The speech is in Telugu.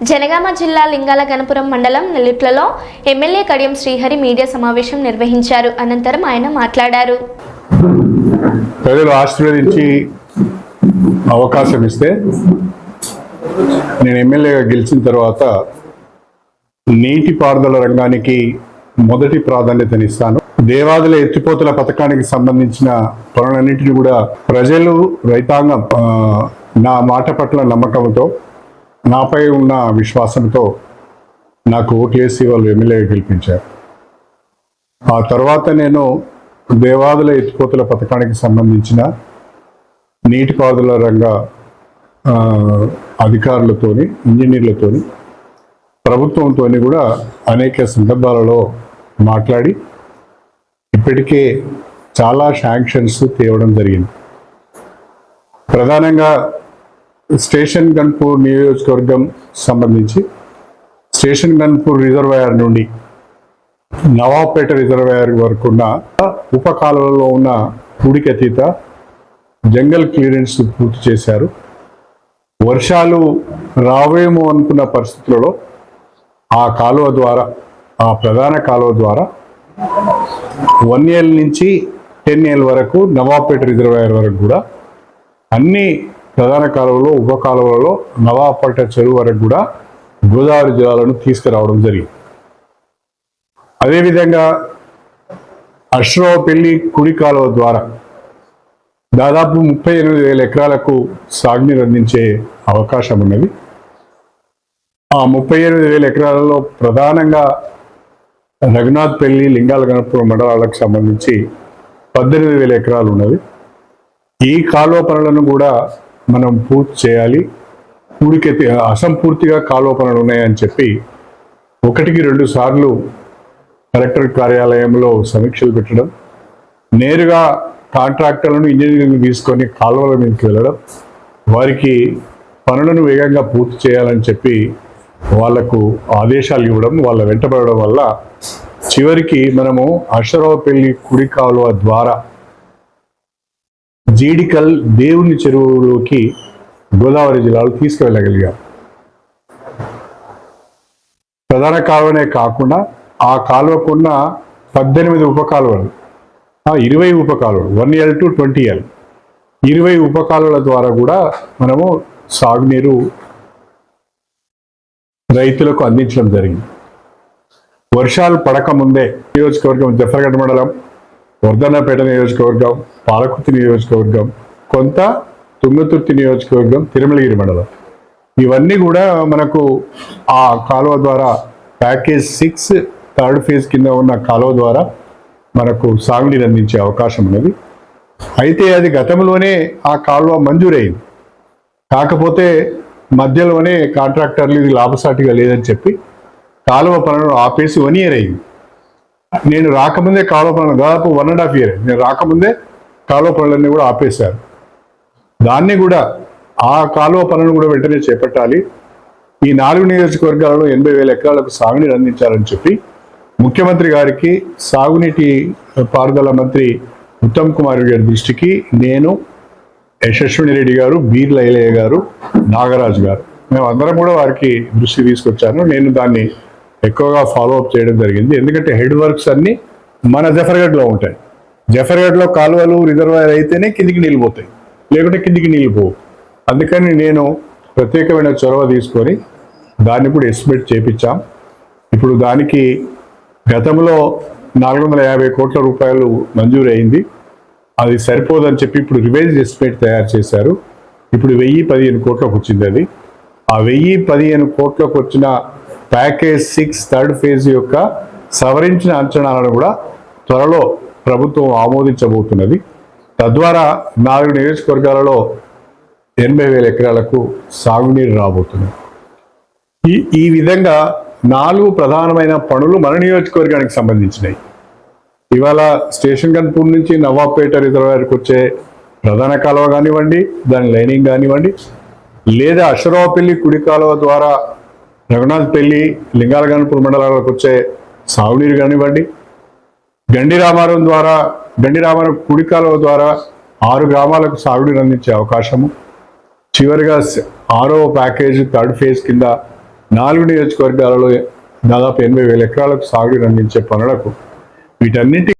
జనగామ జిల్లా లింగాల గణపురం మండలం నెల్లిట్లలో ఎమ్మెల్యే కడియం శ్రీహరి మీడియా సమావేశం నిర్వహించారు. అనంతరం ఆయన మాట్లాడారు. ప్రజలు ఆశీర్వదించి అవకాశం ఇస్తే నేను ఎమ్మెల్యేగా గెలిచిన తర్వాత నీటిపారుదల రంగానికి మొదటి ప్రాధాన్యతనిస్తాను. దేవాదుల ఎత్తిపోతుల పథకానికి సంబంధించిన పనులన్నింటినీ కూడా ప్రజలు రైతాంగం నా మాట పట్ల నమ్మకంతో నాపై ఉన్న విశ్వాసంతో నాకు ఓట్లేసి వాళ్ళు ఎమ్మెల్యే గెలిపించారు. ఆ తర్వాత నేను దేవాదుల ఎత్తిపోతుల పథకానికి సంబంధించిన నీటిపారుదల రంగ అధికారులతోని ఇంజనీర్లతోని ప్రభుత్వంతోని కూడా అనేక సందర్భాలలో మాట్లాడి ఇప్పటికే చాలా శాంక్షన్స్ తేవడం జరిగింది. ప్రధానంగా స్టేషన్ గన్పూర్ నియోజకవర్గం సంబంధించి స్టేషన్ గన్పూర్ రిజర్వాయర్ నుండి నవాబ్పేట రిజర్వాయర్ వరకు ఉన్న ఉప కాలువలో ఉన్న ఉడికతీత జంగల్ క్లియరెన్స్ పూర్తి చేశారు. వర్షాలు రావేమో అనుకున్న పరిస్థితులలో ఆ కాలువ ద్వారా ఆ ప్రధాన కాలువ ద్వారా వన్ ఇయర్ నుంచి టెన్ ఇయర్ వరకు నవాబ్పేట రిజర్వాయర్ వరకు కూడా అన్ని ప్రధాన కాలువలో ఉప కాలువలలో నవాపల్ట చెరువు వరకు కూడా గోదావరి జలాలను తీసుకురావడం జరిగింది. అదేవిధంగా అశ్రవపల్లి కుడి కాలువ ద్వారా దాదాపు ముప్పై ఎనిమిది వేల ఎకరాలకు సాగునీరు అందించే అవకాశం ఉన్నది. ఆ ముప్పై ఎనిమిది వేల ఎకరాలలో ప్రధానంగా రఘునాథ్ పెళ్ళి లింగాల గణపురం మండలాలకు సంబంధించి పద్దెనిమిది వేల ఎకరాలు ఉన్నది ఈ కాలువ పనులను కూడా మనం పూర్తి చేయాలి. పూడికెత్తి అసంపూర్తిగా కాలువ పనులు ఉన్నాయని చెప్పి ఒకటికి రెండు సార్లు కలెక్టర్ కార్యాలయంలో సమీక్షలు పెట్టడం నేరుగా కాంట్రాక్టర్లను ఇంజనీరింగ్ తీసుకొని కాలువల మీదకి వెళ్ళడం వారికి పనులను వేగంగా పూర్తి చేయాలని చెప్పి వాళ్ళకు ఆదేశాలు ఇవ్వడం వాళ్ళ వెంటబడడం వల్ల చివరికి మనము అశ్వరావుపల్లి కుడి కాలువ ద్వారా జీడికల్ దేవుని చెరువులోకి గోదావరి జిల్లాలో తీసుకువెళ్ళగలిగారు ప్రధాన కాలువనే కాకుండా ఆ కాలువకున్న పద్దెనిమిది ఉప కాలువలు ఇరవై ఉపకాలువలు one L to twenty L ఇరవై ఉప కాలువల ద్వారా కూడా మనము సాగునీరు రైతులకు అందించడం జరిగింది. వర్షాలు పడకముందే నియోజకవర్గం జఫర్గఢ్ మండలం వర్ధన్నపేట నియోజకవర్గం పాలకుర్తి నియోజకవర్గం కొంత తుంగతుర్తి నియోజకవర్గం తిరుమలగిరి మండలం. ఇవన్నీ కూడా మనకు ఆ కాలువ ద్వారా ప్యాకేజ్ సిక్స్ థర్డ్ ఫేజ్ కింద ఉన్న కాలువ ద్వారా మనకు సాగునీరు అందించే అవకాశం ఉన్నది. అయితే అది గతంలోనే ఆ కాలువ మంజూరైంది. కాకపోతే మధ్యలోనే కాంట్రాక్టర్లు ఇది లాభసాటిగా లేదని చెప్పి కాలువ పనులను ఆపేసి వన్ ఇయర్ అయింది. నేను రాకముందే కాలువ పనులు దాదాపు వన్ అండ్ హాఫ్ ఇయర్ నేను రాకముందే కాలువ పనులన్నీ కూడా ఆపేశారు. దాన్ని కూడా ఆ కాలువ పనులను కూడా వెంటనే చేపట్టాలి. ఈ నాలుగు నియోజకవర్గాలలో ఎనభై వేల ఎకరాలకు సాగునీరు అందించాలని చెప్పి ముఖ్యమంత్రి గారికి సాగునీటి పారుదల మంత్రి ఉత్తమ్ కుమార్ గారి దృష్టికి నేను యశస్విని రెడ్డి గారు బీర్ల ఐలయ్య గారు నాగరాజు గారు మేము అందరం కూడా వారికి దృష్టి తీసుకొచ్చాను. నేను దాన్ని ఎక్కువగా ఫాలో అప్ చేయడం జరిగింది. ఎందుకంటే హెడ్ వర్క్స్ అన్ని మన జఫర్గఢ్లో ఉంటాయి. జఫర్గఢ్లో కాలువలు రిజర్వాయర్ అయితేనే కిందికి నీళ్ళు పోతాయి. లేకుంటే కిందికి నీళ్ళు పోవు. అందుకని నేను ప్రత్యేకమైన చొరవ తీసుకొని దాన్ని కూడా ఎస్టిమేట్ చేపించాం. ఇప్పుడు దానికి గతంలో నాలుగు వందల యాభై కోట్ల రూపాయలు మంజూరు అయింది. అది సరిపోదని చెప్పి ఇప్పుడు రివైజ్ ఎస్టిమేట్ తయారు చేశారు. ఇప్పుడు వెయ్యి పదిహేను కోట్లకు వచ్చింది అది. ఆ వెయ్యి పదిహేను కోట్లకు వచ్చిన ప్యాకేజ్ సిక్స్ థర్డ్ ఫేజ్ యొక్క సవరించిన అంచనాలను కూడా త్వరలో ప్రభుత్వం ఆమోదించబోతున్నది. తద్వారా నాలుగు నియోజకవర్గాలలో ఎనభై వేల ఎకరాలకు సాగునీరు రాబోతుంది. ఈ ఈ విధంగా నాలుగు ప్రధానమైన పనులు మన నియోజకవర్గానికి సంబంధించినవి ఇవాళ స్టేషన్ గన్పూర్ నుంచి నవాబ్పేట రిజర్వాయర్కి వచ్చే ప్రధాన కాలువ కానివ్వండి దాని లైనింగ్ కానివ్వండి లేదా అశ్వరావుపల్లి కుడి కాలువ ద్వారా రఘునాథ్ పెళ్ళి లింగాలగన్పూర్ మండలాలకు వచ్చే సాగునీరు కానివ్వండి గండి రామారం ద్వారా గండి రామారం కుడి కాలువ ద్వారా ఆరు గ్రామాలకు సాగునీరు అందించే అవకాశము. చివరిగా ఆరో ప్యాకేజ్ థర్డ్ ఫేజ్ కింద నాలుగు నియోజకవర్గాలలో దాదాపు ఎనభై వేల ఎకరాలకు సాగునీరు అందించే పనులకు వీటన్నింటి